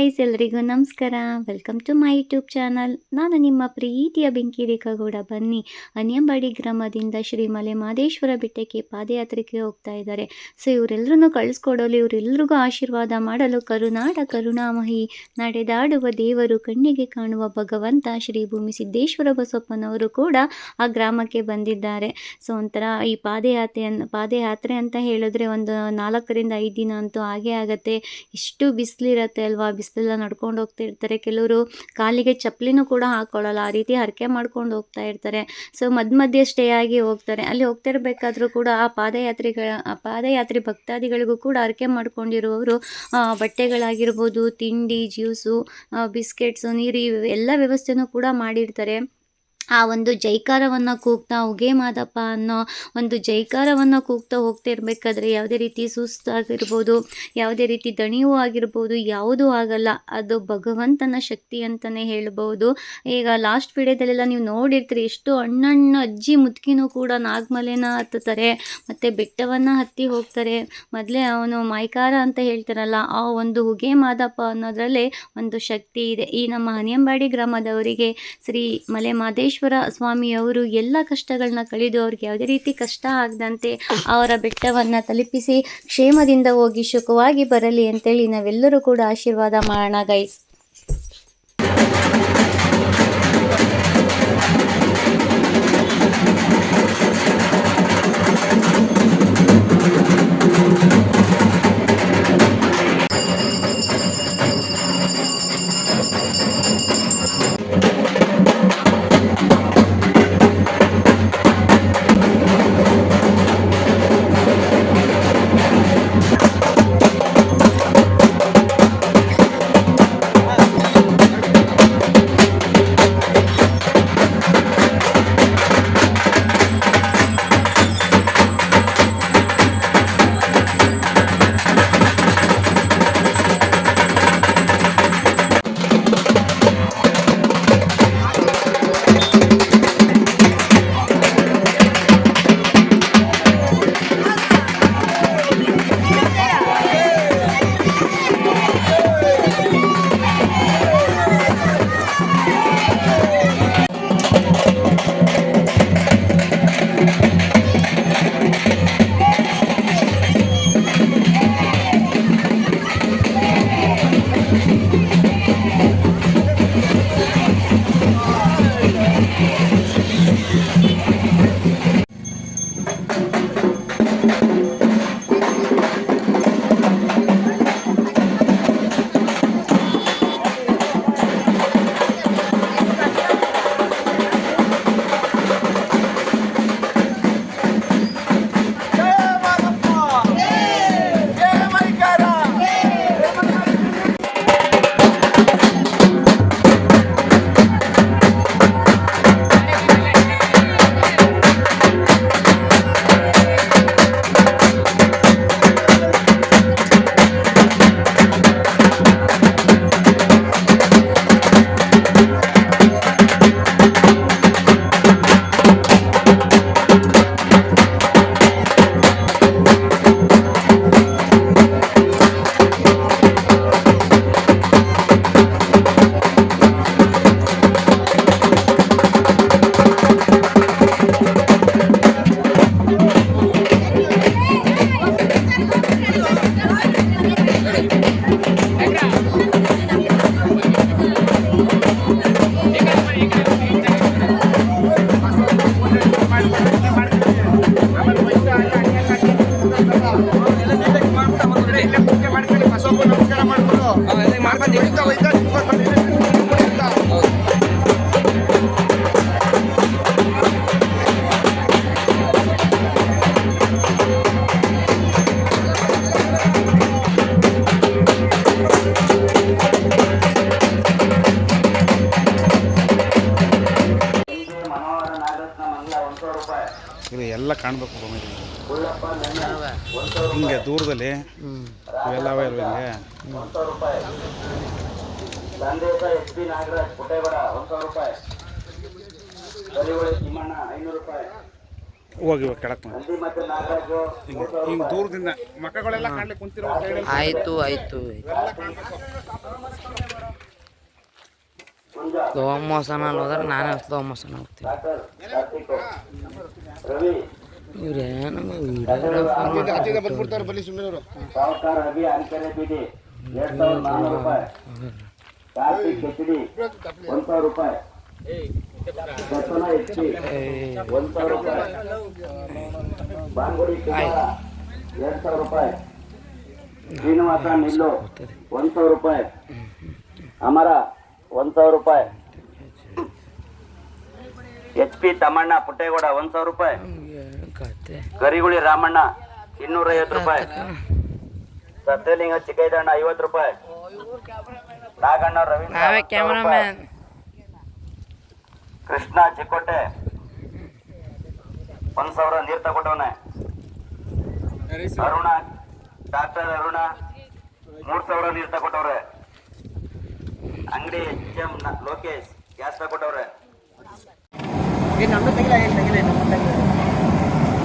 Guys ಎಲ್ರಿಗೂ ನಮಸ್ಕಾರ. Welcome to my YouTube channel ನಾನು ನಿಮ್ಮ ಪ್ರೀತಿಯ ಬೆಂಕಿ ರೇಖಾಗೌಡ. ಬನ್ನಿ, ಅನ್ಯಂಬಾಡಿ ಗ್ರಾಮದಿಂದ ಶ್ರೀ ಮಲೆ ಮಾದೇಶ್ವರ ಬೆಟ್ಟಕ್ಕೆ ಪಾದಯಾತ್ರೆಗೆ ಹೋಗ್ತಾ ಇದ್ದಾರೆ. ಸೊ ಇವರೆಲ್ಲರನ್ನು ಕಳಿಸ್ಕೊಡಲು ಇವರೆಲ್ಲರಿಗೂ ಆಶೀರ್ವಾದ ಮಾಡಲು ಕರುನಾಡ ಕರುಣಾಮಹಿ ನಡೆದಾಡುವ ದೇವರು ಕಣ್ಣಿಗೆ ಕಾಣುವ ಭಗವಂತ ಶ್ರೀ ಭೂಮಿ ಸಿದ್ದೇಶ್ವರ ಬಸಪ್ಪನವರು ಕೂಡ ಆ ಗ್ರಾಮಕ್ಕೆ ಬಂದಿದ್ದಾರೆ. ಸೊ ಒಂಥರ ಈ ಪಾದಯಾತ್ರೆ ಅನ್, ಪಾದಯಾತ್ರೆ ಅಂತ ಹೇಳಿದ್ರೆ ಒಂದು ನಾಲ್ಕರಿಂದ ಐದು ದಿನ ಅಂತೂ ಹಾಗೆ ಆಗುತ್ತೆ. ಇಷ್ಟು ಬಿಸಿಲಿರತ್ತೆ ಅಲ್ವಾ? ಬಿಸಿಲೆಲ್ಲ ನಡ್ಕೊಂಡು ಹೋಗ್ತಾ ಇರ್ತಾರೆ. ಕೆಲವರು ಕಾಲಿಗೆ ಚಪ್ಪಲಿನೂ ಕೂಡ ಹಾಕೊಳ್ಳಲ್ಲ. ಆ ರೀತಿ ಹರಕೆ ಮಾಡ್ಕೊಂಡು ಹೋಗ್ತಾ ಇರ್ತಾರೆ. ಸೊ ಮಧ್ಯ ಮಧ್ಯೆ ಸ್ಟೇ ಆಗಿ ಹೋಗ್ತಾರೆ. ಅಲ್ಲಿ ಹೋಗ್ತಿರ್ಬೇಕಾದ್ರೂ ಕೂಡ ಆ ಪಾದಯಾತ್ರಿಗಳ, ಆ ಪಾದಯಾತ್ರಿ ಭಕ್ತಾದಿಗಳಿಗೂ ಕೂಡ ಹರಕೆ ಮಾಡ್ಕೊಂಡಿರುವವರು ಬಟ್ಟೆಗಳಾಗಿರ್ಬೋದು, ತಿಂಡಿ, ಜ್ಯೂಸು ಬಿಸ್ಕೆಟ್ಸು, ನೀರು ಎಲ್ಲ ವ್ಯವಸ್ಥೆನೂ ಕೂಡ ಮಾಡಿರ್ತಾರೆ. ಆ ಒಂದು ಜೈಕಾರವನ್ನು ಕೂಗ್ತಾ ಉಗೆ ಮಾದಪ್ಪ ಅನ್ನೋ ಒಂದು ಜೈಕಾರವನ್ನು ಕೂಗ್ತಾ ಹೋಗ್ತಾ ಇರಬೇಕಾದ್ರೆ ಯಾವುದೇ ರೀತಿ ಸುಸ್ತಾಗಿರ್ಬೋದು, ಯಾವುದೇ ರೀತಿ ದಣಿವು ಆಗಿರ್ಬೋದು, ಯಾವುದೂ ಆಗಲ್ಲ. ಅದು ಭಗವಂತನ ಶಕ್ತಿ ಅಂತಲೇ ಹೇಳ್ಬೋದು. ಈಗ ಲಾಸ್ಟ್ ವಿಡಿಯೋದಲ್ಲೆಲ್ಲ ನೀವು ನೋಡಿರ್ತೀರಿ, ಎಷ್ಟು ಅಣ್ಣಣ್ಣ, ಅಜ್ಜಿ ಮುದುಕಿನೂ ಕೂಡ ನಾಗಮಲೆನ ಹತ್ತುತ್ತಾರೆ, ಮತ್ತು ಬೆಟ್ಟವನ್ನು ಹತ್ತಿ ಹೋಗ್ತಾರೆ. ಮೊದಲೇ ಅವನು ಮೈಕಾರ ಅಂತ ಹೇಳ್ತಾರಲ್ಲ, ಆ ಒಂದು ಹುಗೆ ಮಾದಪ್ಪ ಅನ್ನೋದರಲ್ಲೇ ಒಂದು ಶಕ್ತಿ ಇದೆ. ಈ ನಮ್ಮ ಹನಿಯಂಬಾಡಿ ಗ್ರಾಮದವರಿಗೆ ಶ್ರೀ ಮಲೆ ಮಾದೇಶ್ವರ ಸ್ವಾಮಿಯವರು ಎಲ್ಲ ಕಷ್ಟಗಳನ್ನ ಕಳೆದು ಅವ್ರಿಗೆ ಯಾವುದೇ ರೀತಿ ಕಷ್ಟ ಆಗದಂತೆ ಅವರ ಬೆಟ್ಟವನ್ನು ತಲುಪಿಸಿ ಕ್ಷೇಮದಿಂದ ಹೋಗಿ ಸುಖವಾಗಿ ಬರಲಿ ಅಂತೇಳಿ ನಾವೆಲ್ಲರೂ ಕೂಡ ಆಶೀರ್ವಾದ ಮಾಡೋಣ ಗೈಸ್ ಕಾಣಬೇಕು ಹಿಂಗೆ ದೂರದಲ್ಲಿ ಇವೆಲ್ಲ ಅವೆ ಅಲ್ವ ಹಿಂಗೆ? ಹೋಗಿ ಇವಾಗ ಕೆಳಕ್ ಹಿಂಗೆ ದೂರದಿಂದ ಮಕ್ಕಳೆಲ್ಲ ಕಾಣ್ಲಿಕ್ಕೆ ಕುಂತಿರೋ ಆಯ್ತು ಆಯ್ತು. ಸೋಮವಾಸನ ಹೋದ್ರೆ ನಾನೇ ಸೋಮವಾಸನ ಹೋಗ್ತೀನಿ. ಇವ್ರು ನಮ್ಮ ವಿಡಿಯೋಗ್ರಾಫರ್ ಸಾವುಕಾರ ರವಿ ಅನ್ಕೆರೆ ಬೀದಿ ಎರಡ್ ಸಾವಿರದ ನಾನ್ನೂರು ರೂಪಾಯಿ. ಕಾರ್ತಿಕ್ ಎಚ್ ಒಂದು ಸಾವಿರ ರೂಪಾಯಿ. ದರ್ಶನ ಡಿ ಒಂದ್ ಸಾವಿರ ರೂಪಾಯಿ. ಬಾಂಗುಡಿ ಎರಡು ಸಾವಿರ ರೂಪಾಯಿ. ಶ್ರೀನಿವಾಸ ನಿಲ್ಲು ಒಂದು ಸಾವಿರ ರೂಪಾಯಿ. ಅಮರ ಒಂದು ಸಾವಿರ ರೂಪಾಯಿ. ಎಚ್ ಪಿ ತಮ್ಮಣ್ಣ ಪುಟ್ಟೇಗೌಡ ಒಂದು ಸಾವಿರ ರೂಪಾಯಿ. ಕತೆ ಗರಿಗುಳಿ ರಾಮಣ್ಣ ಇನ್ನೂರ ಐವತ್ತು ರೂಪಾಯಿ. ಸತ್ಯಲಿಂಗ ಚಿಕ್ಕೈದಣ್ಣ ಐವತ್ತು ರೂಪಾಯಿ. ನಾಗಣ್ಣ ರವೀಂದ್ರ ಕೃಷ್ಣ ಚಿಕ್ಕೋಟೆ. ಒಂದ್ ಸಾವಿರ ನೀರ್ ತಗೊಂಡವನೆ. ಅರುಣ ಡಾಕ್ಟರ್ ಅರುಣ ಮೂರ್ ಸಾವಿರ ನೀರ್ ತಗೊಟ್ಟವ್ರೆ ಅಂಗಡಿ ಎಚ್ ಎಂ ಲೋಕೇಶ್ ಗ್ಯಾಸ್ ತಗೊಂಡವ್ರೆ.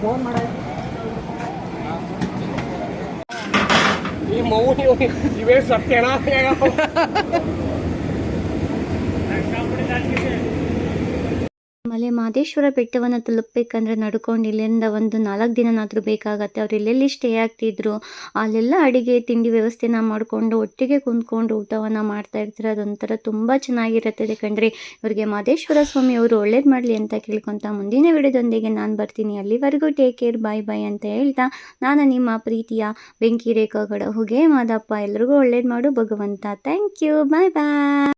Bom, né? E morreu. Tivesse a pena, pegava. Mahadeshwara ಬೆಟ್ಟವನ್ನು ತಲುಪಬೇಕಂದ್ರೆ ನಡ್ಕೊಂಡು ಇಲ್ಲಿಂದ ಒಂದು ನಾಲ್ಕು ದಿನನಾದರೂ ಬೇಕಾಗತ್ತೆ. ಅವ್ರು ಇಲ್ಲೆಲ್ಲಿ ಸ್ಟೇ ಆಗ್ತಿದ್ರು, ಅಲ್ಲೆಲ್ಲ ಅಡಿಗೆ, ತಿಂಡಿ ವ್ಯವಸ್ಥೆನ ಮಾಡಿಕೊಂಡು ಒಟ್ಟಿಗೆ ಕುಂತ್ಕೊಂಡು ಊಟವನ್ನು ಮಾಡ್ತಾ ಇರ್ತಾರೆ. ಅದೊಂಥರ ತುಂಬ ಚೆನ್ನಾಗಿರುತ್ತೆ ಯಾಕಂದರೆ ಇವ್ರಿಗೆ ಮಾದೇಶ್ವರ ಸ್ವಾಮಿ ಅವರು ಒಳ್ಳೇದು ಮಾಡಲಿ ಅಂತ ಕೇಳ್ಕೊತ ಮುಂದಿನ ವಿಡಿಯೋದೊಂದಿಗೆ ನಾನು ಬರ್ತೀನಿ. ಅಲ್ಲಿವರೆಗೂ ಟೇಕ್ ಕೇರ್ ಬಾಯ್ ಬಾಯ್ ಅಂತ ಹೇಳ್ತಾ ನಾನು ನಿಮ್ಮ ಪ್ರೀತಿಯ ಬೆಂಕಿ ರೇಖಾಗಡ ಹುಗೆ ಮಾದಪ್ಪ. ಎಲ್ರಿಗೂ ಒಳ್ಳೇದು ಮಾಡು ಭಗವಂತ. Thank you bye bye